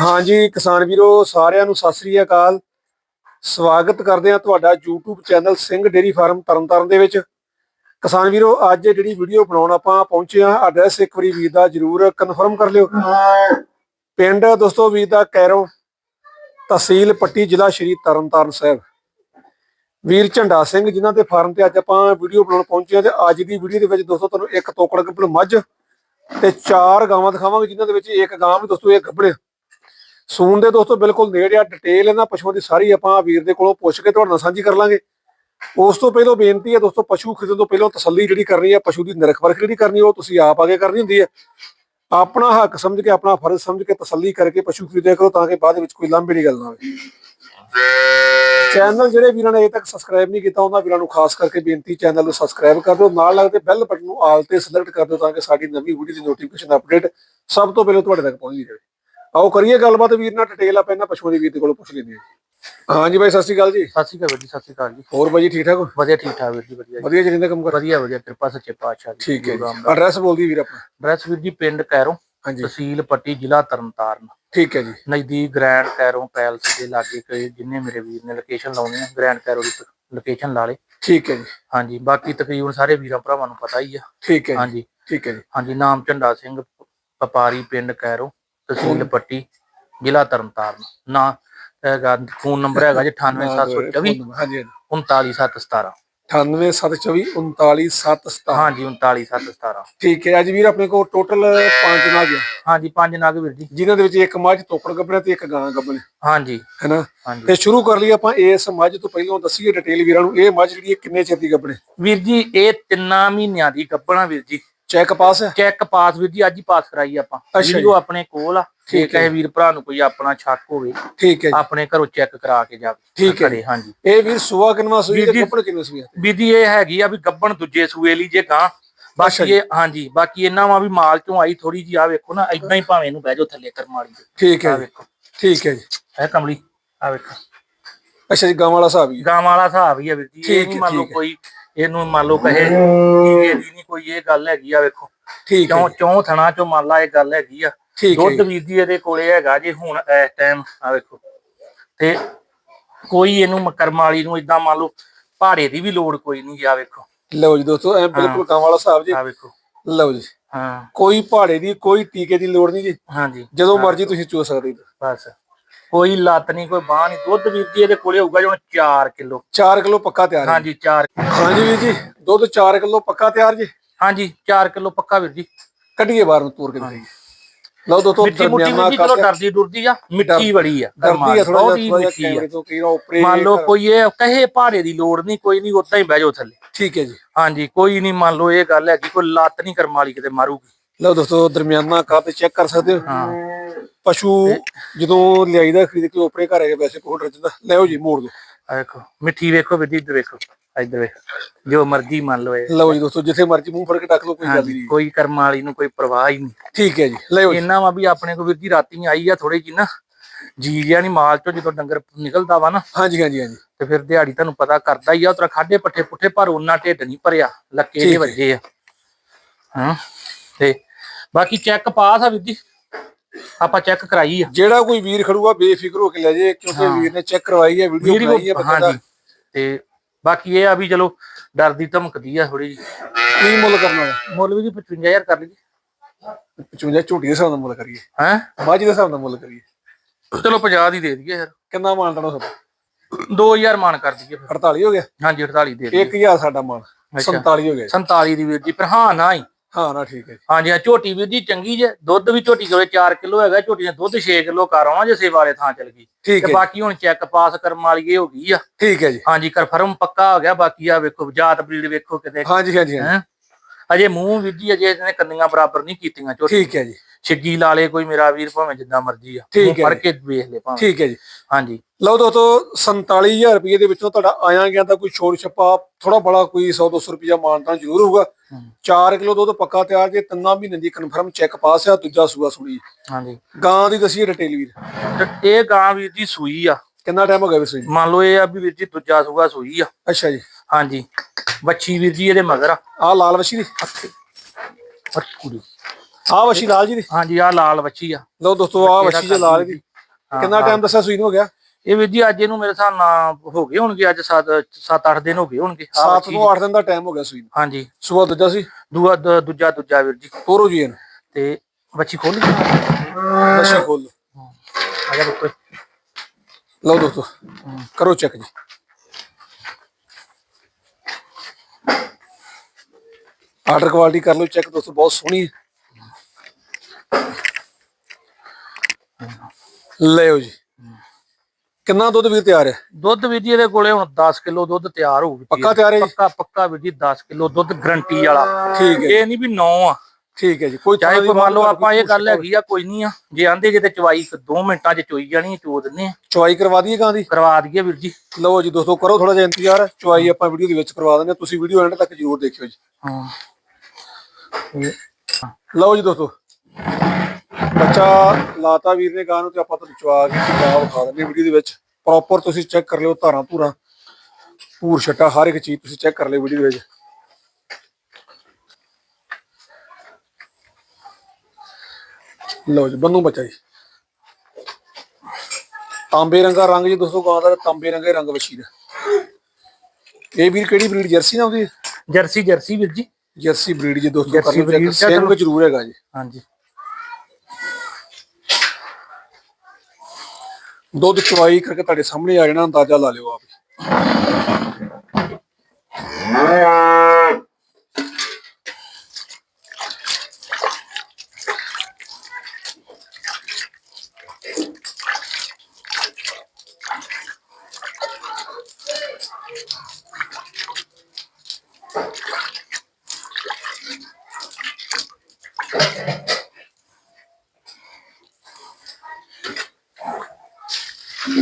ਹਾਂਜੀ, ਕਿਸਾਨ ਵੀਰੋ, ਸਾਰਿਆਂ ਨੂੰ ਸਤਿ ਸ੍ਰੀ ਅਕਾਲ। ਸਵਾਗਤ ਕਰਦੇ ਹਾਂ ਤੁਹਾਡਾ YouTube channel Singh dairy farm Tarn Taran ਦੇ ਵਿੱਚ। ਕਿਸਾਨ ਵੀਰੋ, ਅੱਜ ਜਿਹੜੀ ਵੀਡੀਓ ਬਣਾਉਣ ਆਪਾਂ ਪਹੁੰਚੇ ਹਾਂ, ਐਡਰੈਸ ਇੱਕ ਵਾਰੀ ਵੀਰ ਦਾ ਜਰੂਰ ਕਨਫਰਮ ਕਰ ਲਿਓ। ਪਿੰਡ ਦੋਸਤੋ ਵੀਰ ਦਾ ਕੈਰੋ, ਤਹਿਸੀਲ ਪੱਟੀ ਜ਼ਿਲ੍ਹਾ ਸ਼੍ਰੀ ਤਰਨਤਾਰਨ ਸਾਹਿਬ। ਵੀਰ ਝੰਡਾ ਸਿੰਘ ਜਿਨ੍ਹਾਂ ਦੇ ਫਾਰਮ ਤੇ ਅੱਜ ਆਪਾਂ ਵੀਡੀਓ ਬਣਾਉਣ ਪਹੁੰਚੇ ਹਾਂ ਤੇ ਅੱਜ ਦੀ ਵੀਡੀਓ ਦੇ ਵਿੱਚ ਦੋਸਤੋ ਤੁਹਾਨੂੰ ਇੱਕ ਤੋਕੜ ਗੱਭਣ ਮੱਝ ਤੇ ਚਾਰ ਗਾਵਾਂ ਦਿਖਾਵਾਂਗੇ, ਜਿਨ੍ਹਾਂ ਦੇ ਵਿੱਚ ਇੱਕ ਗਾਂ ਵੀ ਦੋਸਤੋ ਇਹ ਗੱਭਣ ਸੂਨ ਦੇ ਦੋਸਤੋ ਬਿਲਕੁਲ ਨੇੜੇ ਆ ਡਿਟੇਲ ਇਹਨਾਂ ਪਸ਼ੂਆਂ ਦੀ ਸਾਰੀ ਆਪਾਂ ਵੀਰ ਦੇ ਕੋਲੋਂ ਪੁੱਛ ਕੇ ਤੁਹਾਡੇ ਨਾਲ ਸਾਂਝੀ ਕਰ ਲਾਂਗੇ। ਉਸ ਤੋਂ ਪਹਿਲਾਂ ਬੇਨਤੀ ਹੈ ਦੋਸਤੋ, ਪਸ਼ੂ ਖਰੀਦਣ ਤੋਂ ਪਹਿਲਾਂ ਤਸੱਲੀ ਜਿਹੜੀ ਕਰਨੀ ਹੈ, ਪਸ਼ੂ ਦੀ ਨਿਰਖ ਪਰਖ ਜਿਹੜੀ ਕਰਨੀ ਉਹ ਤੁਸੀਂ ਆਪ ਆਗੇ ਕਰਨੀ ਹੁੰਦੀ ਹੈ। ਆਪਣਾ ਹੱਕ ਸਮਝ ਕੇ, ਆਪਣਾ ਫਰਜ਼ ਸਮਝ ਕੇ ਤਸੱਲੀ ਕਰਕੇ ਪਸ਼ੂ ਖਰੀਦਿਆ ਕਰੋ ਤਾਂ ਕਿ ਬਾਅਦ ਵਿੱਚ ਕੋਈ ਲਾਂਭੇ ਦੀ ਗੱਲ ਨਾ ਹੋਵੇ। ਚੈਨਲ ਜਿਹੜੇ ਵੀਰਾਂ ਨੇ ਅਜੇ ਤੱਕ ਸਬਸਕ੍ਰਾਈਬ ਨਹੀਂ ਕੀਤਾ, ਉਹਨਾਂ ਵੀਰਾਂ ਨੂੰ ਖਾਸ ਕਰਕੇ ਬੇਨਤੀ, ਚੈਨਲ ਨੂੰ ਸਬਸਕ੍ਰਾਈਬ ਕਰ ਦਿਓ, ਨਾਲ ਲੱਗਦੇ ਬੈਲ ਬਟਨ ਨੂੰ ਆਲ ਤੇ ਸਿਲੈਕਟ ਕਰ ਦਿਓ ਤਾਂ ਕਿ ਸਾਡੀ ਨਵੀਂ ਵੀਡੀਓ ਦੀ ਨੋਟੀਫਿਕੇਸ਼ਨ ਅਪਡੇਟ ਸਭ ਤੋਂ ਪਹਿਲਾਂ ਤੁਹਾਡੇ ਤੱਕ ਪਹੁੰਚਦੀ ਰਹੇ ਆਓ ਕਰੀਏ ਗੱਲਬਾਤ ਵੀਰ ਨਾਲ ਡਿਟੇਲ ਆਪਾਂ ਇਹਨਾਂ ਪਸ਼ੂਆਂ ਦੀ ਵੀਰ ਦੇ ਕੋਲੋਂ ਪੁੱਛ ਲੈਂਦੇ ਹਾਂ। ਹਾਂਜੀ ਬਾਈ ਸਤਿ ਸ਼੍ਰੀ ਅਕਾਲ ਜੀ। ਸਤਿ ਸ਼੍ਰੀ ਅਕਾਲ ਵੀਰ ਜੀ ਸਤਿ ਸ਼੍ਰੀ ਅਕਾਲ ਜੀ। ਹੋਰ ਬਾਈ ਜੀ ਠੀਕ ਠਾਕ ਹੋ? ਵਧੀਆ ਠੀਕ ਠਾਕ ਵੀਰ ਜੀ ਵਧੀਆ ਜੀ। ਵਧੀਆ ਚੱਲਦਾ ਕੰਮ ਕਰ ਵਧੀਆ ਵਧੀਆ ਕਿਰਪਾ ਸੱਚੇ ਪਾਤਸ਼ਾਹ ਦੀ। ਠੀਕ ਹੈ ਜੀ। ਐਡਰੈਸ ਬੋਲਦੀ ਵੀਰ ਆਪਣਾ। ਐਡਰੈਸ ਵੀਰ ਜੀ ਪਿੰਡ ਕੈਰੋਂ ਹਾਂਜੀ। ਤਹਿਸੀਲ ਪੱਟੀ ਜ਼ਿਲ੍ਹਾ ਤਰਨਤਾਰਨ। ਠੀਕ ਹੈ ਜੀ। ਨਜ਼ਦੀਕ ਗ੍ਰੈਂਡ ਕੈਰੋਂ ਪੈਲਸ ਦੇ ਲਾਗੇ ਕੋਈ ਜਿੰਨੇ ਮੇਰੇ ਵੀਰ ਨੇ ਲੋਕੇਸ਼ਨ ਲਾਉਣੀ ਹੈ ਗ੍ਰੈਂਡ ਕੈਰੋਂ ਦੀ ਲੋਕੇਸ਼ਨ ਲਾ ਲੇ ਠੀਕ ਹੈ ਜੀ। ਹਾਂਜੀ ਬਾਕੀ ਤਕਰੀਬਨ ਸਾਰੇ ਵੀਰਾਂ ਭਰਾਵਾਂ ਨੂੰ ਪਤਾ ਹੀ ਆ। ਠੀਕ ਹੈ ਜੀ। ਹਾਂਜੀ। ਠੀਕ ਹੈ ਜੀ। ਹਾਂਜੀ ਨਾਮ ਝੰਡਾ ਸਿੰਘ ਵਪਾਰੀ ਪਿੰਡ ਕੈਰੋਂ। ਤਹਿਸੀਲ ਪੱਟੀ ਜ਼ਿਲ੍ਹਾ ਤਰਨਤਾਰਨ। ਨਾ ਹੈਗਾ ਫੋਨ ਨੰਬਰ ਹੈਗਾ ਜੀ 98724 ਹਾਂਜੀ 39717 98724 39717 ਹਾਂਜੀ 39717 ਠੀਕ ਹੈ ਅੱਜ ਵੀਰ ਆਪਣੇ ਕੋਲ ਟੋਟਲ ਪੰਜ ਨਾਗ ਹਾਂਜੀ ਪੰਜ ਨਗ ਵੀਰ ਜੀ। ਜਿਨ੍ਹਾਂ ਦੇ ਵਿੱਚ ਇੱਕ ਮੱਝ ਤੋਕੜ ਗੱਭਣਾ ਤੇ ਇੱਕ ਗਾਂ ਗੱਭਣ। ਹਾਂਜੀ। ਹੈਨਾ? ਤੇ ਸ਼ੁਰੂ ਕਰ ਲਈ ਆਪਾਂ ਇਸ ਮੱਝ ਤੋਂ ਪਹਿਲਾਂ ਦੱਸੀਏ ਡਿਟੇਲ ਵੀਰਾਂ ਨੂੰ ਇਹ ਮੱਝ ਜਿਹੜੀ ਕਿੰਨੇ ਚਿਰ ਦੀ ਗੱਭਣੇ? ਵੀਰ ਜੀ ਇਹ ਤਿੰਨਾਂ ਮਹੀਨਿਆਂ ਦੀ ਗੱਭਣਾ ਵੀਰ ਜੀ। ਚੈੱਕ ਪਾਸ ਚੈੱਕ ਪਾਸ ਵੀਰ ਜੀ ਅੱਜ ਹੀ ਪਾਸ ਕਰਾਈ ਆਪਾਂ। ਜੀ। ਵੀਡੀਓ ਆਪਣੇ ਕੋਲ ਆ। ਠੀਕ ਠੀਕ ਹੈ ਵੀਰ ਭਰਾ ਨੂੰ ਕੋਈ ਆਪਣਾ ਸ਼ੱਕ ਹੋਵੇ ਠੀਕ ਹੈ ਜੀ। ਆਪਣੇ ਘਰੋਂ ਚੈੱਕ ਕਰਾ ਕੇ ਜਾਵੇ। ਠੀਕ ਹੈ ਹਾਂਜੀ। ਇਹ ਵੀਰ ਸੁਆ ਕਿੰਨਾ ਸੂਈ ਤੇ ਜੀ- ਗੱਭਣ ਕਿੰਨਾ ਸੂਈ ਵੀਰ ਜੀ ਇਹ ਹੈਗੀ ਆ ਵੀ ਗੱਭਣ ਦੂਜੇ ਸੂਏ ਲਈ ਜੇ ਗਾਂ। ਬਾਕੀ ਜੀ। ਇਹ ਹਾਂਜੀ ਬਾਕੀ ਇਹਨਾਂ ਵਾ ਵੀ ਮਾਲ ਚੋਂ ਆਈ ਥੋੜੀ ਜੀ ਆ ਵੇਖੋ ਨਾ ਇਦਾਂ ਹੀ ਭਾਵੇਂ ਇਹਨੂੰ ਬਹਿ ਜਾਓ ਥੱਲੇ ਕਰਮਾਲੀ ਦੇ ਠੀਕ ਹੈ ਆ ਜੀ। ਵੇਖੋ। ਠੀਕ ਹੈ ਜੀ। ਇਹ ਕਮਲੀ ਆ ਵੇਖੋ। ਅੱਛਾ ਜੀ ਗਾਂ ਵਾਲਾ ਹਿਸਾਬ ਹੀ। ਗਾਂ ਵਾਲਾ ਹਿਸਾਬ ਹੀ ਆ ਵੀਰ ਜੀ ਇਹ ਨਹੀਂ ਮੰਨ ਲਓ। ਕੋਈ ਇਹਨੂੰ ਮੰਨ ਲਓ ਕਹੇ ਇਹ ਨਹੀਂ ਕੋਈ ਇਹ ਗੱਲ ਹੈਗੀ ਆ ਵੇਖੋ। ਠੀਕ ਹੈ ਚੌਂ ਜੀ, ਥਣਾ ਚੋਂ ਮੰਨ ਲਾ ਇਹ ਗੱਲ ਹੈਗੀ ਆ। ਹੈ ਦੁੱਧ ਜੀ, ਵੀਰ ਜੀ ਇਹਦੇ ਕੋਲੇ ਹੈਗਾ ਜੀ ਹੁਣ ਇਸ ਟਾਈਮ ਆ ਵੇਖੋ। ਤੇ ਕੋਈ ਇਹਨੂੰ ਮ- ਕਰਮ ਵਾਲੀ ਨੂੰ ਇਦਾਂ ਮੰਨ ਲਓ ਭਾੜੇ ਦੀ ਵੀ ਲੋੜ ਕੋਈ ਨਹੀਂ ਆ ਵੇਖੋ। ਲਓ ਜੀ ਦੋਸਤੋ ਐ ਬਿਲਕੁਲ ਗਾਂ ਵਾਲਾ ਹਿਸਾਬ ਜੀ। ਆ ਵੇਖੋ। ਲਓ ਜੀ। ਹਾਂ। ਕੋਈ ਪਹਾੜੇ ਦੀ ਕੋਈ ਟੀਕੇ ਦੀ ਲੋੜ ਨਹੀਂ ਜੀ। ਹਾਂਜੀ। ਜਦੋਂ ਮਰਜ਼ੀ ਤੁਸੀਂ ਚੋ ਸਕਦੇ ਹੋ ਬਸ। ਕੋਈ ਲੱਤ ਨਹੀਂ ਕੋਈ ਬਾਹ ਨਹੀਂ। ਦੁੱਧ ਵੀਰ ਜੀ ਇਹਦੇ ਕੋਲੇ ਹੋਊਗਾ ਜਿਵੇਂ 4 ਕਿਲੋ। 4 ਕਿਲੋ ਪੱਕਾ ਤਿਆਰ ਹੈ। ਹਾਂਜੀ 4 ਹਾਂਜੀ ਵੀਰ ਜੀ ਦੁੱਧ 4 ਕਿਲੋ ਪੱਕਾ ਤਿਆਰ ਜੀ? ਹਾਂਜੀ 4 ਕਿਲੋ ਪੱਕਾ ਵੀਰ ਜੀ। ਕੱਢੀਏ ਬਾਹਰ ਨੂੰ ਤੂਰ ਕੇ ਦਿਖਾਈਏ ਲਓ ਦੋਸਤੋ ਜੀ ਚਲੋ ਡਰਦੀ ਡੁਰਦੀ ਆ ਮਿੱਠੀ ਬੜੀ ਆ ਡਰਦੀ ਆ ਥੋੜਾ ਜਿਹਾ ਮਿੱਠੀ ਆ। ਮੰਨ ਲਓ ਕੋਈ ਇਹ ਕਹੇ ਭਾੜੇ ਦੀ ਲੋੜ ਨਹੀਂ ਕੋਈ ਨਹੀਂ ਉਦਾਂ ਹੀ ਬਹਿ ਜਾਓ ਥੱਲੇ। ਠੀਕ ਹੈ ਜੀ। ਹਾਂਜੀ ਕੋਈ ਨਹੀਂ ਮੰਨ ਲਓ ਇਹ ਗੱਲ ਹੈ ਕਿ ਕੋਈ ਲੱਤ ਨਹੀਂ ਕਰਮ ਵਾਲੀ ਕਿਤੇ ਮਾਰੂਗੀ। ਲਓ ਦੋਸਤੋ ਦਰਮਿਆਨਾ ਕੱਦ ਚੈੱਕ ਕਰ ਸਕਦੇ ਹੋ। ਹਾਂ। ਪਸ਼ੂ ਜਦੋਂ ਲਿਆਈਦਾ ਖਰੀਦ ਕੇ ਉਪਰੇ ਘਰ ਹੈਗੇ ਵੈਸੇ ਕੋਲ ਰਚਦਾ ਲਿਓ ਜੀ ਮੋੜ ਦੋ ਆ ਵੇਖੋ ਮਿੱਠੀ ਵੇਖੋ ਜੀ ਇੱਧਰ ਵੇਖੋ ਇੱਧਰ ਵੇਖੋ। ਜੋ ਮਰਜ਼ੀ ਮੰਨ ਲਓ ਇਹ। ਲਓ ਜੀ ਦੋਸਤੋ ਜਿੱਥੇ ਮਰਜ਼ੀ ਮੂੰਹ ਫੜ ਕੇ ਟੱਕ ਲਓ ਕੋਈ ਗੱਲ ਨਹੀਂ। ਕੋਈ ਕਰਮ ਵਾਲੀ ਨੂੰ ਕੋਈ ਪਰਵਾਹ ਹੀ ਨਹੀਂ। ਠੀਕ ਹੈ ਜੀ ਲਿਓ ਇੰਨਾ ਵਾ ਵੀ ਆਪਣੇ ਕੋ ਵੀਰ ਜੀ ਰਾਤੀ ਆਈ ਆ ਥੋੜੀ ਜੀ ਨਾ ਜੀ ਜਿਆ ਨਹੀਂ ਮਾਲ ਚੋਂ ਜਦੋਂ ਡੰਗਰ ਨਿਕਲਦਾ ਵਾ ਨਾ ਹਾਂਜੀ ਹਾਂਜੀ ਹਾਂਜੀ। ਤੇ ਫਿਰ ਦਿਹਾੜੀ ਤੁਹਾਨੂੰ ਪਤਾ ਕਰਦਾ ਹੀ ਆ ਉਤਰਾ ਖਾਡੇ ਪੱਠੇ ਪੁੱਠੇ ਪਰ ਉਹਨਾਂ ਢਿੱਡ ਨਹੀਂ ਭਰਿਆ ਲੱਕੇ ਦੇ। ਵੱਜੇ ਆ। ਹਾਂ ਤੇ ਬਾਕੀ ਚੈੱਕ ਪਾਸ ਆ ਵੀਰ ਜੀ। ਆਪਾਂ ਚੈੱਕ ਕਰਾਈ ਆ। ਜਿਹੜਾ ਕੋਈ ਵੀਰ ਖੜੂਗਾ ਬੇਫਿਕਰ ਹੋ ਕੇ ਲੈ ਜੇ ਕਿਉਂਕਿ। ਵੀਰ ਨੇ ਚੈੱਕ ਕਰਵਾਈ ਹੈ ਵੀਡੀਓ ਬਣਾਈ ਹੈ ਬੰਦੇ ਦਾ ਹਾਂਜੀ। ਤੇ ਬਾਕੀ ਇਹ ਆ ਵੀ ਚਲੋ ਡਰਦੀ ਧਮਕਦੀ ਆ ਥੋੜੀ ਜੀ ਕੀ ਮੁੱਲ ਕਰਨਾ ਹੈ? ਮੁੱਲ ਵੀ ਜੀ 55000 ਕਰ ਲਈ 55 ਝੂਟੀ ਦੇ ਹਿਸਾਬ ਨਾਲ ਮੁੱਲ ਕਰੀਏ। ਹੈ? ਮੱਝ ਦੇ ਹਿਸਾਬ ਨਾਲ ਮੁੱਲ ਕਰੀਏ। ਚਲੋ 50 ਦੀ ਦੇ ਦਈਏ ਯਾਰ। ਕਿੰਨਾ ਮਾਨ ਤਣਾ ਤੁਹਾਡਾ 2000 ਮਾਨ ਕਰ ਦਈਏ ਫਿਰ। 48 ਹੋ ਗਿਆ? ਹਾਂਜੀ 48 ਦੇ ਦਈਏ। 1000 ਸਾਡਾ ਮਾਨ। ਅੱਛਾ। 47 ਹੋ ਗਿਆ। ਜੀ। 47 ਦੀ ਵੀਰ ਜੀ ਪਰ ਹਾਂ ਨਾ ਹੀ। ਹਾਂ ਨਾ ਠੀਕ ਹੈ ਜੀ। ਹਾਂਜੀ ਹਾਂ ਝੋਟੀ ਵੀਰ ਜੀ ਚੰਗੀ ਜੇ ਦੁੱਧ ਵੀ ਝੋਟੀ ਕੋਲੇ 4 ਕਿਲੋ ਹੈਗਾ ਝੋਟੀ ਨੇ ਦੁੱਧ 6 ਕਿਲੋ ਕਰ ਆਵਾਂ ਜੇ ਸੇਵਾ ਵਾਲੇ ਥਾਂ ਚਲ ਗਈ। ਠੀਕ ਤੇ ਹੈ ਬਾਕੀ ਹੁਣ ਚੈੱਕ ਪਾਸ ਕਰਮ ਵਾਲੀ ਇਹ ਹੋ ਗਈ ਆ। ਠੀਕ ਹੈ ਜੀ। ਹਾਂਜੀ ਕਨਫਰਮ ਪੱਕਾ ਹੋ ਗਿਆ ਬਾਕੀ ਆ ਵੇਖੋ ਜਾਤ ਬਰੀਡ ਵੇਖੋ ਕਿਤੇ। ਹਾਂਜੀ ਹਾਂਜੀ ਹਾਂਜੀ। ਹੈ? ਅਜੇ ਮੂੰਹ ਵੀਰ ਜੀ ਅਜੇ ਇਹਨੇ ਕੰਨੀਆਂ ਬਰਾਬਰ ਨਹੀਂ ਕੀਤੀਆਂ ਝੋਟੀ ਠੀਕ ਹੈ ਜੀ। ਛਿੱਗੀ ਲਾ ਲੇ ਕੋਈ ਮੇਰਾ ਵੀਰ ਭਾਵੇਂ ਜਿੱਦਾਂ ਮਰਜ਼ੀ ਆ। ਠੀਕ ਹੈ ਜੀ। ਕੇ ਵੇਖ ਲੈ ਭਾਵੇਂ। ਠੀਕ ਹੈ ਜੀ। ਹਾਂਜੀ। ਲਓ ਦੋਸਤੋ 47000 ਰੁਪਏ ਦੇ ਵਿੱਚੋਂ ਤੁਹਾਡਾ ਆਇਆ ਗਿਆ ਤਾਂ ਕੋਈ ਛੋੜ ਛੱਪਾ ਥੋੜਾ ਬੜਾ ਕੋਈ 100 200 ਰੁਪਇਆ ਮਾਨਤਾਨ ਜ਼ਰੂਰ ਹੋਊਗਾ। ਹਮ। 4 ਕਿਲੋ ਦੁੱਧ ਪੱਕਾ ਤਿਆਰ ਜੇ ਤਿੰਨਾਂ ਮਹੀਨੇ ਦੀ ਕਨਫਰਮ ਚੈੱਕ ਪਾਸ ਆ ਦੂਜਾ ਸੂਆ ਸੁਣੀ ਹਾਂਜੀ। ਗਾਂ ਦੀ ਦਸੀਏ ਡਿਟੇਲ ਵੀਰ। ਇਹ ਗਾਂ ਵੀਰ ਜੀ ਸੂਈ ਆ। ਕਿੰਨਾ ਟਾਈਮ ਹੋ ਗਿਆ ਵੀ ਸੂਈ? ਮੰਨ ਲਓ ਇਹ ਆ ਵੀ ਵੀਰ ਜੀ ਦੂਜਾ ਸੂਆ ਸੂਈ ਆ। ਅੱਛਾ ਜੀ। ਹਾਂਜੀ। ਬੱਚੀ ਵੀਰ ਜੀ ਇਹਦੇ ਮਗਰ ਆ। ਆਹ ਲਾਲ ਵਸ਼ੀ ਦੀ। ਪਰ ਕੁੜੀ। ਆਹ ਵਸ਼ੀ ਲਾਲ ਜੀ ਦੀ? ਹਾਂਜੀ ਆ ਲਾਲ ਬੱਚੀ ਆ। ਲਓ ਦੋਸਤੋ ਆਹ ਦਾ ਵਸ਼ੀ ਜੇ ਲਾਲ ਦੀ ਕਿੰਨਾ। ਟਾਈਮ ਦੱਸਿਆ ਸੂਈ ਨੂੰ ਹੋ ਗਿਆ? ਇਹ ਵੀਰ ਜੀ ਅੱਜ ਇਹਨੂੰ ਮੇਰੇ ਹਿਸਾਬ ਨਾਲ ਹੋ ਗਏ ਹੋਣਗੇ ਅੱਜ 7 7-8 ਦਿਨ ਹੋ ਗਏ ਹੋਣਗੇ। ਆਹ 7 ਬੱਚੀ ਤੋਂ 8 ਦਿਨ ਦਾ ਟਾਈਮ ਹੋ ਗਿਆ ਸੂਈ ਨੂੰ। ਹਾਂਜੀ। ਸਵੇਰ ਦੂਜਾ ਸੀ? ਦੂਆ ਦੂਜਾ ਦੂਜਾ ਵੀਰ ਜੀ। ਤੋਰੋ ਜੀ ਇਹਨੂੰ। ਤੇ ਬੱਚੀ ਖੋਲ ਨਸ਼ਾ ਖੋਲ ਲਓ। ਆ ਜਾ ਦੇਖੋ ਲਓ ਦੋਸਤੋ ਕਰੋ ਚੈੱਕ ਜੀ। ਆਰਡਰ ਕੁਆਲਿਟੀ ਕਰ ਲਓ ਚੈੱਕ ਦੋਸਤੋ ਬਹੁਤ ਸੋਹਣੀ ਹੈ। ਲਿਓ ਜੀ। ਕਿੰਨਾ ਦੁੱਧ ਵੀਰ ਤਿਆਰ ਹੈ? ਦੁੱਧ ਵੀਰ ਜੀ ਇਹਦੇ ਕੋਲੇ ਹੁਣ 10 ਕਿਲੋ ਦੁੱਧ ਤਿਆਰ ਵੀਰ ਜੀ। ਪੱਕਾ ਤਿਆਰ ਹੈ ਜੀ? ਪੱਕਾ ਪੱਕਾ ਵੀਰ ਜੀ 10 ਕਿਲੋ ਦੁੱਧ ਗਰੰਟੀ ਵਾਲਾ। ਠੀਕ ਹੈ ਇਹ ਨਹੀਂ ਵੀ 9 ਆ। ਠੀਕ ਹੈ ਜੀ ਕੋਈ ਚਾਹੇ ਕੋਈ ਮੰਨ ਲਓ ਆਪਾਂ ਇਹ ਗੱਲ ਹੈਗੀ ਆ ਕੋਈ ਨਹੀਂ ਆ। ਜੇ ਆਂਦੇ ਜੇ ਤੇ ਚਵਾਈ 2 ਮਿੰਟਾਂ 'ਚ ਚੋਈ ਜਾਣੀ ਆ, ਚੋ ਦਿੰਨੇ ਆ। ਚੁਆਈ ਕਰਵਾ ਦਈਏ ਗਾਂ ਦੀ? ਕਰਵਾ ਦਈਏ ਵੀਰ ਜੀ। ਲਓ ਜੀ ਦੋਸਤੋ ਕਰੋ ਥੋੜਾ ਜਿਹਾ ਇੰਤਜ਼ਾਰ। ਚੁਆਈ ਆਪਾਂ ਵੀਡੀਓ ਦੇ ਵਿੱਚ ਕਰਵਾ ਦਿੰਦੇ ਹਾਂ ਤੁਸੀਂ ਵੀਡੀਓ ਐਂਡ ਤੱਕ ਜ਼ਰੂਰ ਦੇਖਿਓ ਜੀ। ਹਾਂ। ਲਓ ਜੀ ਦੋਸਤੋ ਬੱਚਾ ਲਾਤਾ ਵੀਰ ਨੇ ਗਾਂ ਨੂੰ ਤੇ ਆਪਾਂ ਤੁਹਾਨੂੰ ਚਵਾ ਕੇ ਚਵਾ ਵਿਖਾ ਦਿੰਦੇ ਵੀਡੀਓ ਦੇ ਵਿੱਚ। ਪ੍ਰੋਪਰ ਤੁਸੀਂ ਚੈੱਕ ਕਰ ਲਿਓ ਧਾਰਾਂ ਧੂਰਾਂ। ਪੂਰ ਛੱਟਾ ਹਰ ਇੱਕ ਚੀਜ਼ ਤੁਸੀਂ ਚੈੱਕ ਕਰ ਲਿਓ ਵੀਡੀਓ ਦੇ ਵਿੱਚ। ਲਓ ਜੀ ਬੰਨੂ ਬੱਚਾ ਜੀ। ਤਾਂਬੇ ਰੰਗਾ ਰੰਗ ਜੀ ਦੋਸਤੋ ਗਾਂ ਦਾ ਤਾਂਬੇ ਰੰਗੇ ਰੰਗ ਵਛੀ ਦਾ ਇਹ ਵੀਰ ਕਿਹੜੀ ਬਰੀਡ ਜਰਸੀ ਨਾ ਹੈ? ਜਰਸੀ ਜਰਸੀ ਵੀਰ ਜੀ। ਜਰਸੀ ਬਰੀਡ ਜੀ ਦੋਸਤੋ ਕਰ ਲਓ ਸਿੰਘ ਕਰੋ। ਜ਼ਰੂਰ ਹੈਗਾ ਜੀ। ਹਾਂਜੀ। ਦੁੱਧ ਚਵਾਈ ਕਰਕੇ ਤੁਹਾਡੇ ਸਾਹਮਣੇ ਆ ਜਾਣਾ ਅੰਦਾਜ਼ਾ ਲਾ ਲਿਓ ਆਪ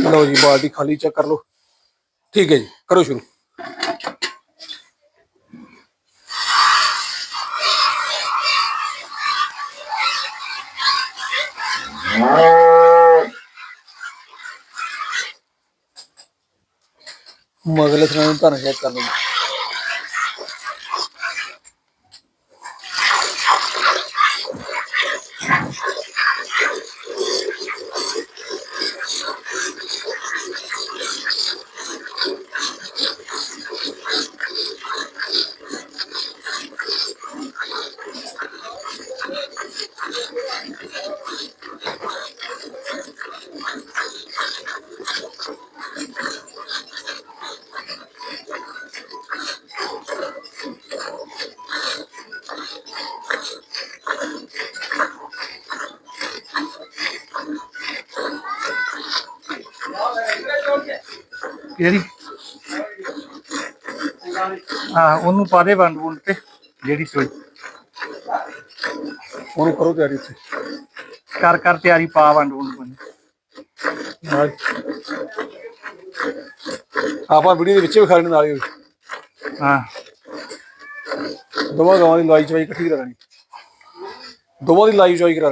ਲਓ ਜੀ, ਬਾਲਟੀ ਖਾਲੀ ਚੈੱਕ ਕਰ ਲਓ। ਠੀਕ ਹੈ ਜੀ, ਕਰੋ ਸ਼ੁਰੂ। ਮਗਲੇ ਥਾਂ ਨੂੰ ਧਾਰਾਂ ਚੈੱਕ ਕਰ ਲਓ ਕਿਹੜੀ ਹਾਂ ਉਹਨੂੰ ਪਾ ਦੇ ਵੰਡ ਵੁੰਡ ਤੇ ਜਿਹੜੀ ਸੋਈ। ਉਹਨੂੰ ਕਰੋ ਤਿਆਰੀ ਇੱਥੇ। ਕਰ ਕਰ ਤਿਆਰੀ ਪਾ ਵੰਡ ਵੁੰਡ ਬਣ। ਆਪਾਂ ਵੀਡੀਓ ਦੇ ਵਿੱਚ ਵੀ ਖਾਣੇ ਨਾਲ ਹੀ ਹਾਂ। ਦੋਵਾਂ ਗਾਵਾਂ ਦੀ ਲਾਈ ਚਵਾਈ ਇਕੱਠੀ ਕਰਾ ਲੈਣੀ। ਦੋਵਾਂ ਦੀ ਲਾਈ ਚਵਾਈ ਕਰਾ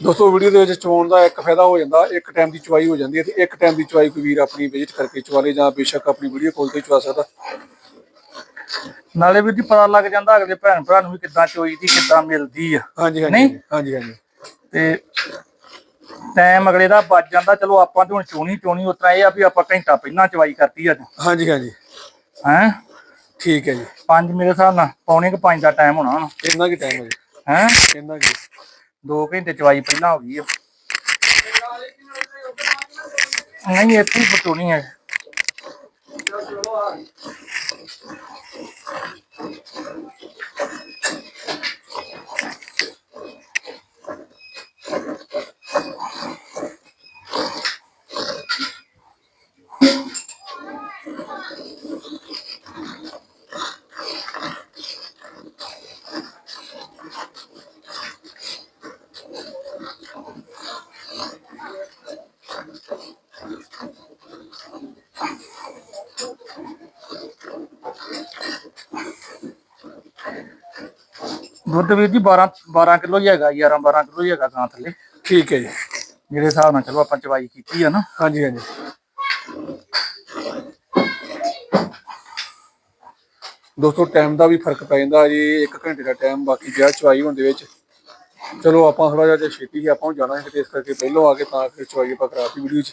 ਦੋਸਤੋ ਵੀਡੀਓ ਦੇ ਵਿੱਚ ਚਵਾਉਣ ਦਾ ਇੱਕ ਫਾਇਦਾ ਹੋ ਜਾਂਦਾ ਇੱਕ ਟਾਈਮ ਦੀ ਚਵਾਈ ਹੋ ਜਾਂਦੀ ਹੈ ਤੇ ਇੱਕ ਟਾਈਮ ਦੀ ਚਵਾਈ ਕੋਈ ਵੀਰ ਆਪਣੀ ਵਿਜ਼ਿਟ ਕਰਕੇ ਚਵਾ ਲੇ ਜਾਂ ਬੇਸ਼ੱਕ ਆਪਣੀ ਵੀਡੀਓ ਕਾਲ ਤੇ ਚਵਾ ਸਕਦਾ। ਨਾਲੇ ਵੀਰ ਜੀ ਪਤਾ ਲੱਗ ਜਾਂਦਾ ਅਗਲੇ ਭੈਣ ਭਰਾ ਨੂੰ ਵੀ ਕਿੱਦਾਂ ਚੋਈ ਦੀ ਕਿੱਦਾਂ ਮਿਲਦੀ ਆ। ਹਾਂਜੀ ਹਾਂਜੀ? ਹਾਂਜੀ ਹਾਂਜੀ। ਤੇ ਟਾਈਮ ਅਗਲੇ ਦਾ ਬਚ ਜਾਂਦਾ ਚਲੋ ਆਪਾਂ ਤੇ ਹੁਣ ਚੋਣੀ ਚੋਣੀ ਉਤਰਾ ਇਹ ਆ ਵੀ ਆਪਾਂ ਘੰਟਾ ਪਹਿਲਾਂ ਚਵਾਈ ਕਰਤੀ ਅੱਜ। ਹਾਂਜੀ ਹਾਂਜੀ। ਹੈ? ਠੀਕ ਹੈ ਜੀ। ਪੰਜ ਮੇਰੇ ਹਿਸਾਬ ਨਾਲ ਪੌਣੇ ਕੁ ਪੰਜ ਦਾ ਟਾਈਮ ਹੋਣਾ ਇੰਨਾ ਕੀ ਟਾਈਮ ਹੈ ਜੀ। ਹੈ? ਇੰਨਾ ਕੀ। 2 ਘੰਟੇ ਚਵਾਈ ਪਹਿਲਾਂ ਹੋ ਗਈ ਆ। ਨਹੀਂ ਇੱਥੇ ਹੀ ਪਟੋਣੀ ਹੈ। ਦੁੱਧ ਵੀਰ ਜੀ 12 12 ਕਿਲੋ ਹੀ ਹੈਗਾ 11 12 ਕਿਲੋ ਹੀ ਹੈਗਾ ਗਾਂ ਥੱਲੇ। ਠੀਕ ਹੈ ਜੀ। ਜਿਹੜੇ ਹਿਸਾਬ ਨਾਲ ਚਲੋ ਆਪਾਂ ਚਵਾਈ ਕੀਤੀ ਆ ਨਾ। ਹਾਂਜੀ ਹਾਂਜੀ। ਦੋਸਤੋ ਟਾਈਮ ਦਾ ਵੀ ਫ਼ਰਕ ਪੈ ਜਾਂਦਾ ਜੀ 1 ਘੰਟੇ ਦਾ ਟਾਈਮ ਬਾਕੀ ਜਿਹੜਾ ਚਵਾਈ ਹੋਣ ਦੇ ਵਿੱਚ। ਚਲੋ ਆਪਾਂ ਥੋੜਾ ਜਿਹਾ ਜੇ ਛੇਤੀ ਹੀ ਆਪਾਂ ਨੂੰ ਜਾਣਾ ਹੈ ਤੇ ਇਸ ਕਰਕੇ ਪਹਿਲੋਂ ਆ ਕੇ ਤਾਂ ਫਿਰ ਚਵਾਈ ਆਪਾਂ ਕਰਾਤੀ ਵੀਡੀਓ 'ਚ।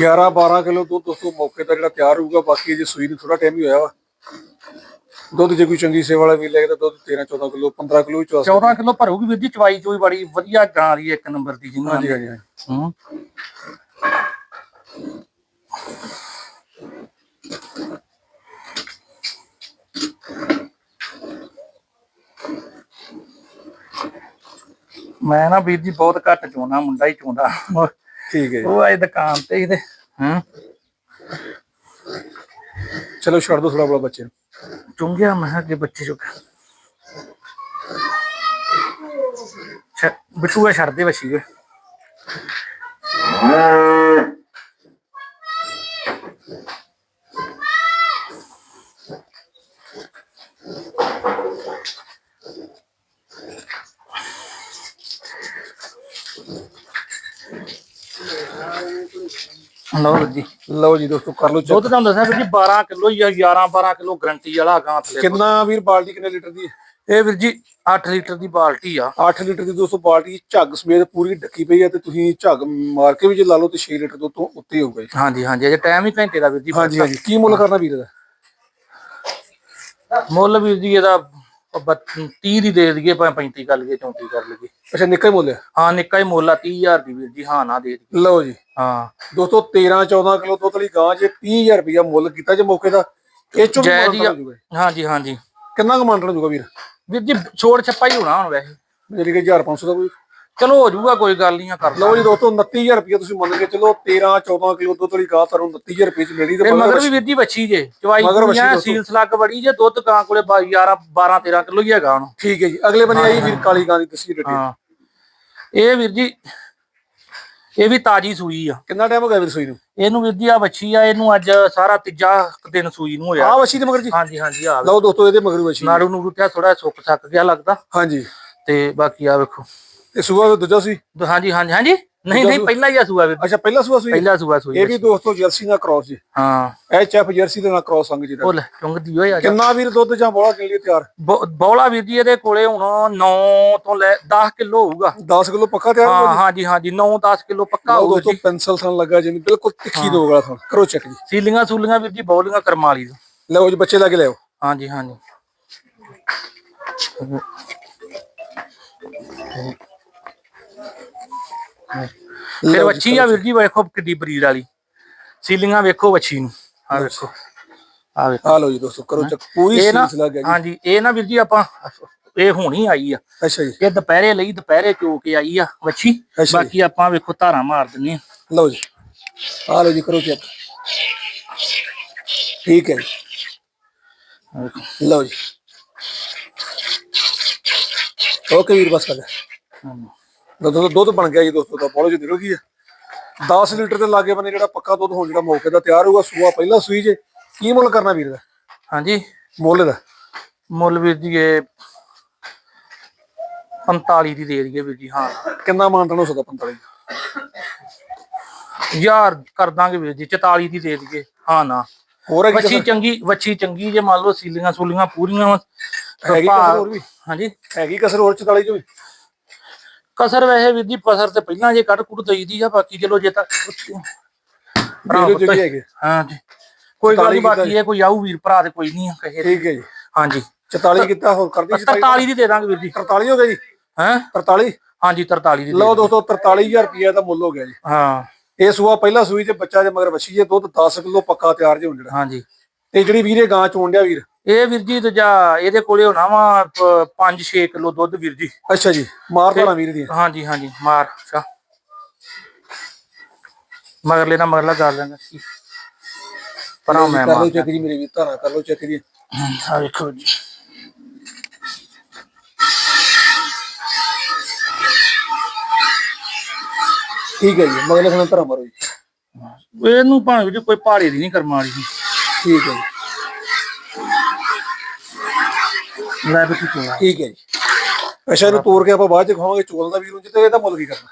ਗਿਆਰਾਂ 12 ਕਿਲੋ ਦੁੱਧ ਦੋਸਤੋ ਮੌਕੇ ਤੇ ਜਿਹੜਾ ਤਿਆਰ ਹੋਊਗਾ ਬਾਕੀ ਜੇ ਸੂਈ ਨੂੰ ਥੋੜਾ ਟਾਈਮ ਹੀ ਹੋਇਆ ਵਾ। ਦੁੱਧ ਜੇ ਕੋਈ ਚੰਗੀ ਸੇਵਾ ਵਾਲਾ ਵੀ ਲੈ ਤਾਂ ਦੁੱਧ 13 14 ਕਿਲੋ 15 ਕਿਲੋ ਸਕਦਾ। 14 ਕਿਲੋ ਭਰੂਗੀ ਵੀਰ ਜੀ ਚਵਾਈ ਚੋਈ ਬੜੀ ਵਧੀਆ ਗਾਂ ਦੀ ਇੱਕ ਨੰਬਰ ਦੀ ਜਿਹਨੂੰ ਹਾਂਜੀ ਹਾਂਜੀ ਹਾਂਜੀ। ਹੂੰ। ਮੈਂ ਨਾ ਵੀਰ ਜੀ ਬਹੁਤ ਘੱਟ ਚੋਣਾ ਮੁੰਡਾ ਹੀ ਚੋਂਦਾ। ਠੀਕ ਹੈ ਜੀ। ਉਹ ਆਏ ਦੁਕਾਨ ਤੇ ਤੇ ਹੂੰ। ਚਲੋ ਛੱਡ ਦੋ ਥੋੜਾ ਬੜਾ ਬੱਚੇ ਨੂੰ। ਚੁੰਗਿਆ ਮੈਂ ਅੱਗੇ ਬੱਚੇ ਚੁੱਕ ਬਿਟੂਆ ਛੱਡ ਦੇ ਵਸੀ ਵੇ ਲਓ ਜੀ। ਲਓ ਜੀ ਦੋਸਤੋ ਕਰ ਲਓ। ਦੁੱਧ ਤੁਹਾਨੂੰ ਦੱਸਿਆ ਵੀਰ ਜੀ 12 ਕਿਲੋ ਹੀ ਆ 11 12 ਕਿਲੋ ਗਰੰਟੀ ਵਾਲਾ ਗਾਂ ਥਲੇ ਕਿੰਨਾ ਵੀਰ ਬਾਲਟੀ ਕਿੰਨੇ ਲੀਟਰ ਦੀ ਹੈ? ਇਹ ਵੀਰ ਜੀ 8 ਲੀਟਰ ਦੀ ਬਾਲਟੀ ਆ। 8 ਲੀਟਰ ਦੀ ਦੋਸਤੋ ਬਾਲਟੀ ਝੱਗ ਸਮੇਤ ਪੂਰੀ ਢੱਕੀ ਪਈ ਹੈ ਤੇ ਤੁਸੀਂ ਝੱਗ ਮਾਰ ਕੇ ਵੀ ਜੇ ਲਾ ਲਓ ਤੇ 6 ਲੀਟਰ ਤੋਂ ਉੱਤੇ ਹੀ ਹੋਊਗਾ ਜੀ। ਹਾਂਜੀ ਹਾਂਜੀ ਅਜੇ ਟਾਈਮ ਹੀ ਘੰਟੇ ਦਾ ਵੀਰ ਜੀ ਹਾਂਜੀ ਹਾਂਜੀ। ਕੀ ਮੁੱਲ ਕਰਨਾ ਵੀਰ ਦਾ ਮੁੱਲ ਵੀਰ ਜੀ ਇਹਦਾ 30 ਦੀ ਦੇ ਦਈਏ ਭਾਵੇਂ 35 ਕਰ ਲਈਏ 34 ਕਰ ਲਈਏ। ਅੱਛਾ ਨਿੱਕਾ ਹੀ ਮੁੱਲ ਹੈ? ਹਾਂ ਨਿੱਕਾ ਹੀ ਮੁੱਲ ਆ 30000 ਦੀ ਵੀਰ ਜੀ ਹਾਂ ਨਾ ਦੇ ਦਈਏ। ਲਓ ਜੀ। ਹਾਂ। ਦੋਸਤੋ 13 14 ਕਿਲੋ ਦੁੱਧ ਵਾਲੀ ਗਾਂ ਜੇ 30000 ਰੁਪਇਆ ਮੁੱਲ ਕੀਤਾ ਜੇ ਮੌਕੇ ਦਾ ਇਹ ਚੋਂ ਵੀ ਜੈ ਜੀ ਹੋ ਜਾਊਗਾ। ਹਾਂਜੀ ਹਾਂਜੀ ਕਿੰਨਾ ਕੁ ਮੰਨ ਜੂਗਾ ਵੀਰ? ਵੀਰ ਜੀ ਛੋੜ ਛੱਪਾ ਹੀ ਹੋਣਾ ਹੁਣ ਵੈਸੇ। ਜਿਹੜੀ ਕਿ 1500 ਦਾ ਕੋਈ ਚਲੋ ਹੋ ਜਾਊਗਾ ਕੋਈ ਗੱਲ ਨਹੀਂ ਆ ਕਰ ਲਓ ਜੀ ਦੋਸਤੋ 29000 ਰੁਪਇਆ ਤੁਸੀਂ ਮੰਨ ਕੇ ਚਲੋ 13 14 ਕਿਲੋ ਦੁੱਧ ਵਾਲੀ ਗਾਂ ਤੁਹਾਨੂੰ 29000 ਰੁਪਏ ਚ ਮਿਲਣੀ ਤੇ ਮਗਰ ਵੀ ਵੀਰ ਜੀ ਵੱਛੀ ਜੇ ਚਵਾਈ ਮਗਰ ਵੱਛੀ ਆ ਦੋਸਤੋ। ਸੀਲ ਸਲੱਗ ਬੜੀ ਜੇ ਦੁੱਧ ਕਾਂ ਕੋਲੇ 11 12 13 ਕਿਲੋ ਹੀ ਹੈਗਾ ਹੁਣ। ਠੀਕ ਹੈ ਜੀ ਅਗਲੇ ਬੰਨੇ ਆਈ ਵੀਰ ਕਾਲੀ ਗਾਂ ਦੀ ਦੱਸੀ ਡਿਟੇਲ ਇਹ ਵੀਰ ਜੀ ਇਹ ਵੀ ਤਾਜੀ ਸੂਈ ਆ। ਕਿੰਨਾ ਟਾਈਮ ਹੋ ਗਿਆ ਵੀਰ ਸੂਈ ਨੂੰ? ਇਹਨੂੰ ਵੀਰ ਜੀ ਆ ਵੱਛੀ ਆ ਇਹਨੂੰ ਅੱਜ ਸਾਰਾ ਤੀਜਾ ਦਿਨ ਸੂਈ ਨੂੰ ਹੋਇਆ। ਆਹ ਵਸ਼ੀ ਦੇ ਮਗਰ ਜੀ? ਹਾਂਜੀ ਹਾਂਜੀ ਆ ਲਓ ਦੋਸਤੋ ਇਹਦੇ ਮਗਰ ਵਸ਼ੀ ਨਾੜੂ ਨੂੰ ਤੇ ਥੋੜਾ ਸੁੱਕ ਸੱਕ ਗਿਆ ਲੱਗਦਾ। ਹਾਂਜੀ। ਤੇ ਬਾਕੀ ਆ ਵੇਖੋ। ਤੇ ਸੂਆ ਦੂਜਾ ਸੀ? ਹਾਂਜੀ ਹਾਂਜੀ ਹਾਂਜੀ। ਨਹੀਂ ਨਹੀਂ ਪਹਿਲਾਂ ਹੀ ਆ ਸੂਆ ਵੀਰ ਅੱਛਾ ਪਹਿਲਾ ਸੂਆ ਸੂਈ ਪਹਿਲਾ ਸੂਆ ਸੂਈ ਇਹ ਵੀ ਦੋਸਤੋ ਜਰਸੀ ਨਾਲ ਕ੍ਰਾਸ ਜੀ। ਹਾਂ। ਐਚ ਐਫ ਜਰਸੀ ਦੇ ਨਾਲ ਕ੍ਰਾਸ ਸੰਗ ਜੀ ਦਾ। ਉਹ ਚੁੰਗਦੀ ਹੋਈ ਆ ਜਾ। ਕਿੰਨਾ ਵੀਰ ਦੁੱਧ ਜਾਂ ਬੋਲਾ ਕੇ ਲਈ ਤਿਆਰ? ਬੌਲਾ ਵੀਰ ਜੀ ਇਹਦੇ ਕੋਲੇ ਹੁਣ 9 ਤੋਂ ਲੈ 10 ਕਿਲੋ ਹੋਊਗਾ। 10 ਕਿਲੋ ਪੱਕਾ ਤਿਆਰ ਹਾਂ ਹੋ ਹਾਂਜੀ ਹਾਂਜੀ 9 10 ਕਿਲੋ ਪੱਕਾ ਲਓ ਹੋਊਗਾ ਦੋਸਤੋ ਜੀ। ਪੈਨਸਲ ਥਣ ਲੱਗਾ ਜੀ ਬਿਲਕੁਲ ਤਿੱਖੀ ਦੋ ਵਾਲਾ ਥਣ ਕਰੋ ਚੈੱਕ ਜੀ। ਸੀਲੀਆਂ ਸੂਲੀਆਂ ਵੀਰ ਜੀ ਬੌਲੀਆਂ ਕਰਮਾਲੀ ਦੀ। ਲਓ ਜੀ ਬੱਚੇ ਲਾ ਕੇ ਲਿਆਓ। ਹਾਂਜੀ ਹਾਂਜੀ। ਫਿਰ ਵੱਛੀ ਆ ਵੀਰ ਜੀ ਵੇਖੋ ਕਿੱਡੀ ਬਰੀਡ ਵਾਲੀ। ਸੀਲੀਆਂ ਵੇਖੋ ਵੱਛੀ ਨੂੰ। ਆ ਵੇਖੋ। ਆ ਵੇਖੋ। ਆ ਲਓ ਜੀ ਦੋਸਤੋ ਕਰੋ ਚੈੱਕ ਪੂਰੀ ਸੀਸ ਲੱਗ ਜੀ ਹਾਂਜੀ ਇਹ ਨਾ ਵੀਰ ਜੀ ਆਪਾਂ ਇਹ ਹੁਣੀ ਆਈ ਆ। ਅੱਛਾ ਜੀ। ਇਹ ਦੁਪਹਿਰੇ ਲਈ ਦੁਪਹਿਰੇ ਚੋ ਕੇ ਆਈ ਆ ਵੱਛੀ। ਬਾਕੀ ਆਪਾਂ ਵੇਖੋ ਧਾਰਾਂ ਮਾਰ ਦਿੰਨੇ ਆ। ਲਓ ਜੀ। ਆ ਲਓ ਜੀ ਕਰੋ ਚੈੱਕ। ਠੀਕ ਹੈ। ਲਓ ਜੀ। ਓਕੇ ਵੀਰ ਬਸ ਕਰ। ਲੈ ਦੋਸਤੋ ਦੁੱਧ ਬਣ ਗਿਆ ਜੀ ਦੋਸਤੋ ਦਾ ਬੋਲੋ ਜੀ ਨਿਕਲ ਗਈ ਹੈ 10 ਲੀਟਰ ਦੇ ਲਾਗੇ ਬਨੇ ਜਿਹੜਾ ਪੱਕਾ ਦੁੱਧ ਹੋਣ ਜਿਹੜਾ ਮੌਕੇ ਦਾ ਤਿਆਰ ਹੋਊਗਾ ਸੂਆ ਪਹਿਲਾ ਸੂਈ ਜੇ ਕੀ ਮੁੱਲ ਕਰਨਾ ਵੀਰ ਦਾ? ਹਾਂਜੀ। ਮੁੱਲ ਦਾ? ਮੁੱਲ ਵੀਰ ਜੀ ਇਹ 45 ਦੀ ਦੇ ਦਈਏ ਵੀਰ ਜੀ ਹਾਂ। ਕਿੰਨਾ ਮਾਨਤਨ ਹੋ ਸਕਦਾ 45 ਯਾਰ ਕਰ ਦਾਂਗੇ ਵੀਰ ਜੀ 44 ਦੀ ਦੇ ਦਈਏ ਹਾਂ ਨਾ। ਹੋਰ ਵੱਛੀ ਚੰਗੀ ਵੱਛੀ ਚੰਗੀ ਜੇ ਮੰਨ ਲਓ ਸੀਲੀਆਂ ਸੂਲੀਆਂ ਪੂਰੀਆਂ। ਹੈਗੀ ਕਸਰ ਹੋਰ ਵੀ? ਹਾਂਜੀ। ਹੈਗੀ ਕਸਰ ਹੋਰ 44 ਚ ਵੀ? ਕਸਰ ਵੈਸੇ ਵੀਰ ਜੀ ਪਸਰ ਤੇ ਪਹਿਲਾਂ ਜੇ ਕੱਢ ਕੁੱਟ ਦਈਦੀ ਆ ਬਾਕੀ ਚਲੋ ਜੇ ਤਾਂ ਹੈਗੇ। ਹਾਂ ਜੀ। ਕੋਈ ਗੱਲ ਨਹੀਂ 44 ਬਾਕੀ ਇਹ ਕੋਈ ਆਊ ਵੀਰ ਭਰਾ ਤੇ ਕੋਈ ਨਹੀਂ ਕਹੇ ਠੀਕ ਹੈ ਜੀ। ਹਾਂਜੀ। 44 ਕੀਤਾ ਹੋਰ ਕਰਦੀ 43 ਦੀ ਦੇ ਦਾਂਗੇ ਵੀਰ ਜੀ। 43 ਹੋ ਗਿਆ ਜੀ? ਹੈ? 43 ਹਾਂਜੀ 43 ਦੀ ਲਓ ਦੋਸਤੋ 43000 ਰੁਪਏ ਦਾ ਮੁੱਲ ਹੋ ਗਿਆ ਜੀ। ਹਾਂ। ਇਹ ਸੂਆ ਪਹਿਲਾ ਸੂਈ ਤੇ ਬੱਚਾ ਜੇ ਮਗਰ ਵੱਛੀ ਜੇ ਦੁੱਧ 10 ਕਿਲੋ ਪੱਕਾ ਤਿਆਰ ਜੇ ਹੁਣ ਜਿਹੜਾ ਹਾਂਜੀ। ਤੇ ਜਿਹੜੀ ਵੀਰੇ ਗਾਂ ਚੋਣ ਡਿਆ ਵੀਰ? ਇਹ ਵੀਰ ਜੀ ਦੂਜਾ ਇਹਦੇ ਕੋਲੇ ਹੋਣਾ ਵਾ 5-6 ਕਿਲੋ ਦੁੱਧ ਵੀਰ ਜੀ। ਅੱਛਾ ਜੀ ਮਾਰ ਧਾਣਾ ਵੀਰ ਦੀ ਹਾਂਜੀ ਹਾਂਜੀ ਮਾਰ ਅੱਛਾ। ਮਗਰਲੇ ਨਾਲ ਮਗਰਲਾ ਕਰ ਦਾਂਗੇ ਪਰਾਂ ਮੈਂ ਲਓ ਮਾਰ ਚੈੱਕ ਜੀ ਮੇਰੇ ਵੀਰ ਧਾਰਾ ਕਰ ਲਓ ਚੈੱਕ ਜੀ। ਆ ਵੇਖੋ ਜੀ। ਠੀਕ ਹੈ ਜੀ ਮਗਲੇ ਖਾਣਾ ਧਰਮ ਮਾਰੋ ਜੀ। ਇਹਨੂੰ ਭਾਵੇਂ ਵੀ ਕੋਈ ਪਹਾੜੇ ਦੀ ਨਹੀਂ ਕਰਮ ਵਾਲੀ। ਜੀ ਠੀਕ ਹੈ ਜੀ। ਲੈ ਵੀ ਚੋਲਾ ਠੀਕ ਹੈ ਜੀ। ਅੱਛਾ ਇਹਨੂੰ ਤੋੜ ਕੇ ਆਪਾਂ ਬਾਅਦ ਚ ਖਾਵਾਂਗੇ ਚੋਲ ਦਾ ਵੀਰ ਨੂੰ ਤੇ ਇਹਦਾ ਮੁੱਲ ਕੀ ਕਰਨਾ?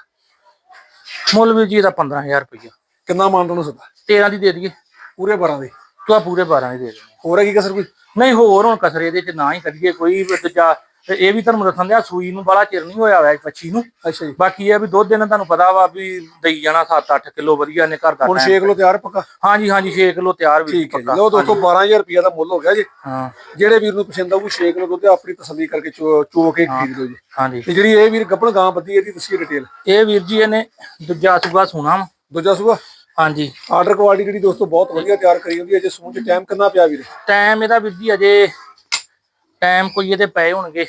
ਮੁੱਲ ਵੀ ਜੀ ਦਾ 15000 ਰੁਪਇਆ ਕਿੰਨਾ ਮਾਨ ਤੁਹਾਨੂੰ ਸਦਾ? 13 ਦੀ ਦੇ ਦਈਏ। ਪੂਰੇ 12 ਦੇ? ਤੂੰ ਆ ਪੂਰੇ 12 ਦੀ ਦੇ ਦੇ। ਹੋਰ ਹੈ ਕੀ ਕਸਰ ਕੋਈ? ਨਹੀਂ ਹੋਰ ਹੁਣ ਕਸਰੇ ਇਹਦੇ ਚ ਨਾ ਹੀ ਕਰੀਏ ਕੋਈ ਵੀ ਦੂਜਾ ਤੇ ਇਹ ਵੀ ਤੁਹਾਨੂੰ ਦੱਸਣ ਦਿਆ ਸੂਈ ਨੂੰ ਬੜਾ ਚਿਰ ਨਹੀਂ ਹੋਇਆ ਵੈ ਬੱਚੀ ਨੂੰ। ਅੱਛਾ ਜੀ। ਬਾਕੀ ਇਹ ਆ ਵੀ ਦੁੱਧ ਇਹਨਾਂ ਤੁਹਾਨੂੰ ਪਤਾ ਵਾ ਵੀ ਦਈ ਜਾਣਾ 7-8 ਕਿਲੋ ਵਧੀਆ ਨੇ ਘਰ ਦਾ ਹੁਣ time। 6 ਕਿਲੋ ਤਿਆਰ ਪੱਕਾ? ਹਾਂਜੀ ਹਾਂਜੀ 6 ਕਿਲੋ ਤਿਆਰ ਵੀ ਠੀਕ ਹੈ ਜੀ। ਲਓ ਦੋਸਤੋ 12000 ਰੁਪਏ ਦਾ ਮੁੱਲ ਹੋ ਗਿਆ ਜੀ। ਹਾਂ। ਜਿਹੜੇ ਵੀਰ ਨੂੰ ਪਸੰਦ ਆਊਗੀ 6 ਕਿਲੋ ਦੁੱਧ ਆਪਣੀ ਤਸੱਲੀ ਕਰਕੇ ਚੋ ਕੇ ਖਰੀਦ ਲਓ ਜੀ। ਹਾਂਜੀ। ਤੇ ਜਿਹੜੀ ਇਹ ਵੀਰ ਗੱਬਣ ਗਾਂ ਬੱਦੀ ਇਹਦੀ ਦੱਸੀ ਡਿਟੇਲ ਇਹ ਵੀਰ ਜੀ ਇਹਨੇ ਦੂਜਾ ਸੂਗਾ ਸੋਨਾ ਵਾ। ਦੂਜਾ ਸੂਆ? ਹਾਂਜੀ। ਆਰਡਰ ਕੁਆਲਿਟੀ ਜਿਹੜੀ ਦੋਸਤੋ ਬਹੁਤ ਵਧੀਆ ਤਿਆਰ ਕਰੀ ਹੁੰਦੀ ਹੈ। ਜੇ ਸੂਣ ਚ ਟਾਈਮ ਕਿੰਨਾ ਪਿਆ ਵੀਰੇ? ਟਾਈਮ ਇਹਦਾ ਵੀਰ ਜੀ ਅਜੇ ਟਾਈਮ ਕੋਈ ਇਹਦੇ ਪਏ ਹੋਣਗੇ।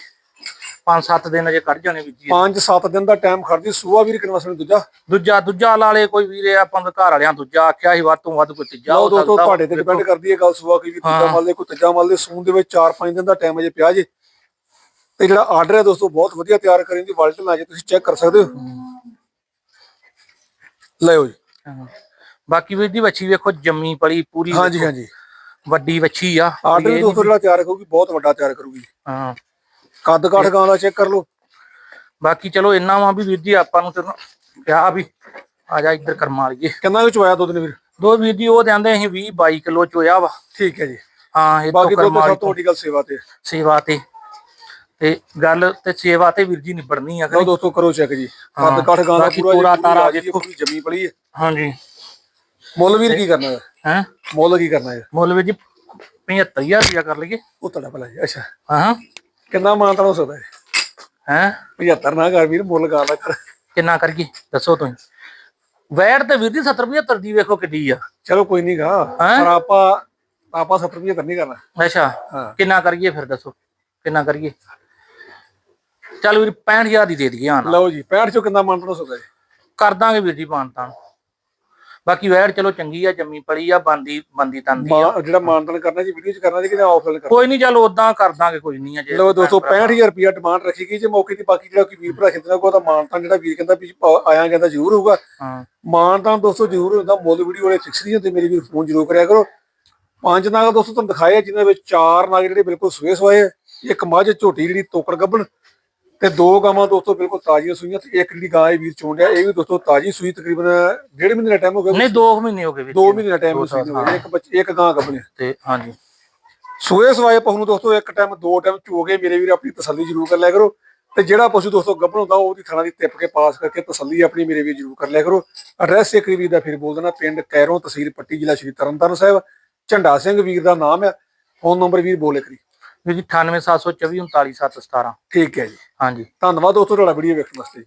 5-7 ਦਿਨ ਅਜੇ ਕੱਢ ਜਾਣੇ ਜੀ। 5-7 ਦਿਨ ਦਾ ਟਾਈਮ ਖੜਦੀ ਸੂਆ ਵੀਰ ਕਿੰਨਾ ਸਣੀ ਦੂਜਾ। ਦੂਜਾ ਦੂਜਾ ਲਾਲੇ ਕੋਈ ਵੀਰੇ ਆਪਾਂ ਦੇ ਘਰ ਵਾਲਿਆਂ ਦੂਜਾ ਆਖਿਆ ਸੀ ਵੱਧ ਤੋਂ ਵੱਧ ਕੋਈ ਤੀਜਾ ਲਓ ਦੋਸਤੋ ਤੁਹਾਡੇ ਤੇ ਡਿਪੈਂਡ ਕਰਦੀ ਹੈ ਗੱਲ ਸੂਆ ਕੋਈ ਵੀ ਤੀਜਾ ਮੱਲ ਦੇ ਕੋਈ ਤੀਜਾ ਮੱਲ ਦੇ ਸੂਣ ਦੇ ਵਿੱਚ 4-5 ਦਿਨ ਦਾ ਟਾਈਮ ਅਜੇ ਪਿਆ ਜੇ। ਤੇ ਜਿਹੜਾ ਆਰਡਰ ਹੈ ਦੋਸਤੋ ਬਹੁਤ ਵਧੀਆ ਤਿਆਰ ਕਰੀ ਦੀ ਵਾਲਟ ਲਾ ਜੇ ਤੁਸੀਂ ਚੈੱਕ ਕਰ ਸਕਦੇ ਹੋ। ਲਿਓ ਜੀ। ਬਾਕੀ ਵੀਰ ਜੀ ਵੱਛੀ ਵੇਖੋ ਜੰਮੀ ਪਲੀ ਪੂਰੀ ਹਾਂਜੀ ਹਾਂਜੀ। ਵੱਡੀ ਵੱਛੀ ਆ। ਆਰਡਰ ਵੀ ਇਹ ਦੋਸਤੋ ਜਿਹੜਾ ਤਿਆਰ ਕਰੂਗੀ ਬਹੁਤ ਵੱਡਾ ਤਿਆਰ ਕਰੂਗੀ। ਹਾਂ। ਕੱਦ ਕਾਠ ਗਾਂ ਦਾ ਚੈੱਕ ਕਰ ਲਓ। ਬਾਕੀ ਚਲੋ ਇੰਨਾ ਵਾ ਵੀ ਵੀਰ ਜੀ ਆਪਾਂ ਨੂੰ ਤੈਨੂੰ ਕਿਹਾ ਵੀ ਆ ਜਾ ਇੱਧਰ ਕਰਮਾ ਲਈਏ ਕਿੰਨਾ ਕੁ ਚੋਇਆ ਦੁੱਧ ਨੇ ਵੀਰ? ਦੋ ਵੀਰ ਜੀ ਉਹ ਕਹਿੰਦੇ ਅਸੀਂ 20 22 ਕਿਲੋ ਚੋਇਆ ਵਾ। ਠੀਕ ਹੈ ਜੀ। ਹਾਂ ਇਹ ਤੋਂ ਬਾਕੀ ਦੁੱਧ ਕਰਮਾ ਸਭ ਵਾਲੀ ਤੋਂ। ਵੱਡੀ ਗੱਲ ਸੇਵਾ ਤੇ। ਸੇਵਾ ਤੇ। ਤੇ ਗੱਲ ਤੇ ਸੇਵਾ ਤੇ ਵੀਰ ਜੀ ਨਿਬੜਨੀ ਆ ਲਓ ਦੋਸਤੋ ਕਰੋ ਚੈੱਕ ਜੀ। ਕੱਦ ਕਾਠ ਗਾਂ ਦਾ ਪੂਰਾ ਤਾਰਾ ਵੇਖੋ। ਜੰਮੀ ਪਲੀ ਹੈ। ਹਾਂਜੀ। ਮੁੱਲ ਵੀਰ ਕੀ ਕਰਨਾ ਹੈ? ਹੈ? ਮੁੱਲ ਕੀ ਕਰਨਾ ਹੈ? ਮੁੱਲ ਵੀਰ ਜੀ 75000 ਰੁਪਇਆ ਕਰ ਲਈਏ। ਉਹ ਤੁਹਾਡਾ ਭਲਾ ਜੀ ਅੱਛਾ। ਹਾਂ ਕਿੰਨਾ ਮਾਨਤਾ ਹੋ ਸਕਦਾ ਹੈ? ਹੈ? 75 ਨਾ ਕਰ ਵੀਰ ਮੁੱਲ ਦਾ ਕਰ। ਕਿੰਨਾ ਕਰੀਏ? ਦੱਸੋ ਤੁਸੀਂ। ਵੈਟ ਤੇ ਵੀਰ ਜੀ 70 75 ਦੀ ਵੇਖੋ ਕਿੱਡੀ ਆ। ਚਲੋ ਕੋਈ ਨਹੀਂ ਗਾ? ਪਰ ਆਪਾਂ ਆਪਾਂ 70 ਰੁਪਏ ਕਰਨੀ ਕਰਨਾ। ਅੱਛਾ। ਕਿੰਨਾ ਕਰੀਏ ਫਿਰ ਦੱਸੋ। ਕਿੰਨਾ ਕਰੀਏ? ਚੱਲ ਵੀਰ 65000 ਦੀ ਦੇ ਦਈਏ ਹਾਂ ਲਓ ਜੀ 65 ਚੋਂ ਕਿੰਨਾ ਮਾਨਤਾ ਹੋ ਸਕਦਾ ਹੈ? ਕਰ ਦਾਂਗੇ ਵੀਰ ਜੀ ਪਾਣਤਾਂ ਬਾਕੀ ਵੈਟ ਚਲੋ ਚੰਗੀ ਆ ਜੰਮੀ ਪੜੀ ਆ ਬੰਦੀ ਬੰਦੀ ਤੰਦੀ ਆ। ਜਿਹੜਾ ਮਾਨਤਨ ਕਰਨਾ ਜੀ ਵੀਡੀਓ ਚ ਕਰਨਾ ਜੀ ਕਿ ਆਫਲਾਈਨ ਕਰਨਾ। ਕੋਈ ਨਹੀਂ ਚੱਲ ਉਦਾਂ ਕਰ ਦਾਂਗੇ ਕੋਈ ਨਹੀਂ ਅਜੇ ਲਓ ਦੋਸਤੋ 65000 ਰੁਪਏ ਡਿਮਾਂਡ ਰੱਖੀ ਗਈ ਜੇ ਮੌਕੇ ਦੀ ਬਾਕੀ ਜਿਹੜਾ ਕੋਈ ਵੀਰ ਭਰਾ ਖਿੱਚਣਾ ਕੋਈ ਤਾਂ ਮਾਨਤਨ ਜਿਹੜਾ ਵੀਰ ਕਹਿੰਦਾ ਵੀ ਆ- ਆਇਆ ਕਹਿੰਦਾ ਜ਼ਰੂਰ ਹੋਊਗਾ। ਹਾਂ। ਮਾਨਤਨ ਦੋਸਤੋ ਜ਼ਰੂਰ ਹੁੰਦਾ ਮੁੱਲ ਵੀਡੀਓ ਵਾਲੇ ਫਿਕਸ ਨਹੀਂ ਹੁੰਦੇ ਮੇਰੀ ਵੀਰ ਫੋਨ ਜ਼ਰੂਰ ਕਰਿਆ ਕਰੋ। ਪੰਜ ਨਾਗ ਦੋਸਤੋ ਤੁਹਾਨੂੰ ਦਿਖਾਏ ਆ, ਜਿਨ੍ਹਾਂ ਵਿੱਚ ਚਾਰ ਨਾਗ ਜਿਹੜੇ ਬਿਲਕੁਲ ਸੂਏ ਸਵਾਏ ਆ, ਇੱਕ ਮੱਝ ਝੋਟੀ ਜਿਹੜੀ ਤੋਕੜ ਗੱਭਣ। ਤੇ ਦੋ ਗਾਵਾਂ ਦੋਸਤੋ ਬਿਲਕੁਲ ਤਾਜ਼ੀਆਂ ਸੂਈਆਂ ਤੇ ਇੱਕ ਜਿਹੜੀ ਗਾਂ ਇਹ ਵੀਰ ਰਿਹਾ ਇਹ ਵੀ ਦੋਸਤੋ ਤਾਜ਼ੀ ਸੂਈ ਤਕਰੀਬਨ ਡੇਢ ਮਹੀਨੇ ਦਾ ਟਾਈਮ ਹੋ ਗਿਆ ਨਹੀਂ 2 ਮਹੀਨੇ ਹੋ ਗਏ ਵੀਰ ਦੋ ਜੀ। ਮਹੀਨੇ ਦਾ ਟਾਈਮ ਹੋ ਗਿਆ ਇੱਕ ਬੱਚੇ ਇੱਕ ਗਾਂ ਗੱਭਣ। ਤੇ ਹਾਂਜੀ। ਸੂਏ ਸਵਾਏ ਪਸ਼ੂ ਨੂੰ ਦੋਸਤੋ ਇੱਕ ਟਾਈਮ ਦੋ ਟਾਈਮ ਚੋ ਕੇ ਮੇਰੇ ਵੀਰ ਆਪਣੀ ਤਸੱਲੀ ਜ਼ਰੂਰ ਕਰ ਲਿਆ ਕਰੋ। ਤੇ ਜਿਹੜਾ ਪਸ਼ੂ ਦੋਸਤੋ ਗੱਭਣ ਹੁੰਦਾ ਉਹਦੀ ਥਣਾ ਦੀ ਟਿੱਪ ਕੇ ਪਾਸ ਕਰਕੇ ਤਸੱਲੀ ਆਪਣੀ ਮੇਰੇ ਵੀਰ ਜ਼ਰੂਰ ਕਰ ਲਿਆ ਕਰੋ। ਐਡਰੈਸ ਇੱਕ ਵੀਰ ਦਾ ਫਿਰ ਬੋਲ ਦੇਣਾ ਪਿੰਡ ਕੈਰੋਂ ਤਹਿਸੀਲ ਪੱਟੀ ਜ਼ਿਲ੍ਹਾ ਸ਼੍ਰੀ ਤਰਨਤਾਰਨ ਸਾਹਿਬ। ਝੰਡਾ ਸਿੰਘ ਵੀਰ ਦਾ ਨਾਮ ਆ। ਫੋਨ ਨੰਬਰ ਵੀਰ ਬੋਲੇ ਕਰੀ ਵੀਰ ਜੀ 98724 39717 ਠੀਕ ਹੈ ਜੀ। ਹਾਂਜੀ। ਧੰਨਵਾਦ ਦੋਸਤੋ ਤੁਹਾਡਾ ਵੀਡੀਓ ਵੇਖਣ ਵਾਸਤੇ।